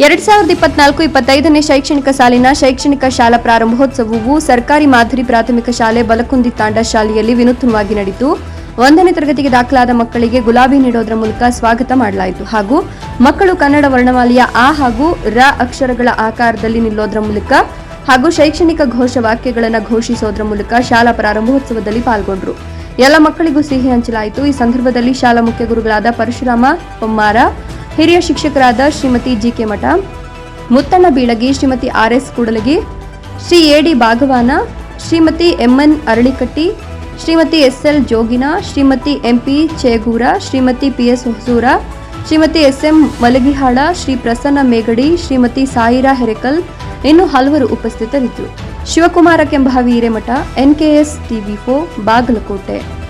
ಎರಡ್ ಸಾವಿರದ ಇಪ್ಪತ್ನಾಲ್ಕು ಇಪ್ಪತ್ತೈದನೇ ಶೈಕ್ಷಣಿಕ ಸಾಲಿನ ಶೈಕ್ಷಣಿಕ ಶಾಲಾ ಪ್ರಾರಂಭೋತ್ಸವವು ಸರ್ಕಾರಿ ಮಾದರಿ ಪ್ರಾಥಮಿಕ ಶಾಲೆ ಬಲಕುಂದಿ ತಾಂಡ ಶಾಲೆಯಲ್ಲಿ ವಿನೂತನವಾಗಿ ನಡೆಯಿತು. ಒಂದನೇ ತರಗತಿಗೆ ದಾಖಲಾದ ಮಕ್ಕಳಿಗೆ ಗುಲಾಬಿ ನೀಡೋದರ ಮೂಲಕ ಸ್ವಾಗತ ಮಾಡಲಾಯಿತು. ಹಾಗೂ ಮಕ್ಕಳು ಕನ್ನಡ ವರ್ಣಮಾಲೆಯ ಆ ಹಾಗೂ ರ ಅಕ್ಷರಗಳ ಆಕಾರದಲ್ಲಿ ನಿಲ್ಲೋದ್ರ ಮೂಲಕ ಹಾಗೂ ಶೈಕ್ಷಣಿಕ ಘೋಷವಾಕ್ಯಗಳನ್ನು ಘೋಷಿಸೋದ್ರ ಮೂಲಕ ಶಾಲಾ ಪ್ರಾರಂಭೋತ್ಸವದಲ್ಲಿ ಪಾಲ್ಗೊಂಡರು. ಎಲ್ಲ ಮಕ್ಕಳಿಗೂ ಸಿಹಿ ಹಂಚಲಾಯಿತು. ಈ ಸಂದರ್ಭದಲ್ಲಿ ಶಾಲಾ ಮುಖ್ಯ ಗುರುಗಳಾದ ಪರಶುರಾಮ, ಪೊಮ್ಮಾರ ಹಿರಿಯ ಶಿಕ್ಷಕರಾದ Shrimati G K Math, Muttanna Bilagi, Shrimati R S Kudalagi, Shri A D Bhagavana, Shrimati MN Aralikatti, Shrimati S L Jogina, Shrimati MP Chegura, Shrimati P S Hosura, Shrimati S M Malagihala, Shri Prasanna Megadi, Shrimati Saira Herekal ಇನ್ನು ಹಲವರು ಉಪಸ್ಥಿತರಿದ್ದರು. Shivakumara Kembhavi Hiremath NKS TV ಫೋ ಬಾಗಲಕೋಟೆ.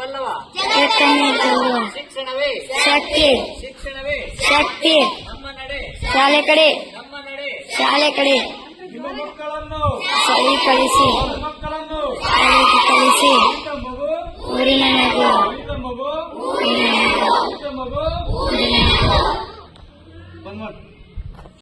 ಬಲ್ಲವ ಶಿಕ್ಷಣವೇ? ಶಕ್ತಿ. ಶಿಕ್ಷಣವೇ? ಶಕ್ತಿ. ನಮ್ಮ ನಡೆ. ಶಾಲೆ ಕಡೆ. ನಮ್ಮ ನಡೆ. ಶಾಲೆ ಕಡೆ. ನಿಮ್ಮ ಮಕ್ಕಳನ್ನು. ಸರಿಪಡಿಸಿ ಮಕ್ಕಳನ್ನು. ಸರಿಪಡಿಸಿ ಊರಿನ ಮಗು. ಊರಿನ ಮಗು. ಊರಿನ ಮಗು. ಊರಿನ